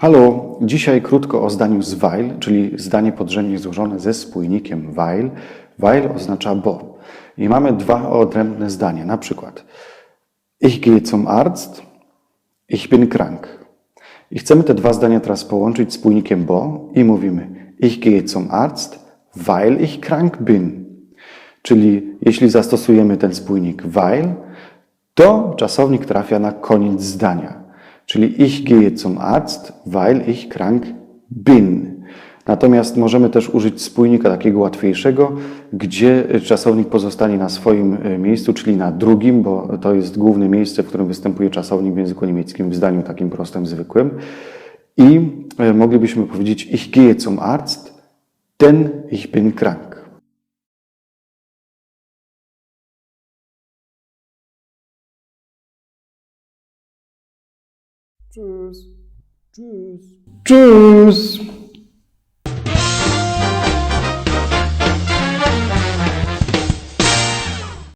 Halo, dzisiaj krótko o zdaniu z weil, czyli zdanie podrzędnie złożone ze spójnikiem weil. Weil oznacza bo. I mamy dwa odrębne zdania, na przykład Ich gehe zum Arzt, ich bin krank. I chcemy te dwa zdania teraz połączyć spójnikiem bo i mówimy Ich gehe zum Arzt, weil ich krank bin. Czyli jeśli zastosujemy ten spójnik weil, to czasownik trafia na koniec zdania. Czyli ich gehe zum Arzt, weil ich krank bin. Natomiast możemy też użyć spójnika takiego łatwiejszego, gdzie czasownik pozostanie na swoim e, miejscu, czyli na drugim, bo to jest główne miejsce, w którym występuje czasownik w języku niemieckim w zdaniu takim prostym, zwykłym. I e, moglibyśmy powiedzieć ich gehe zum Arzt, denn ich bin krank. Tschüss. Tschüss. Tschüss!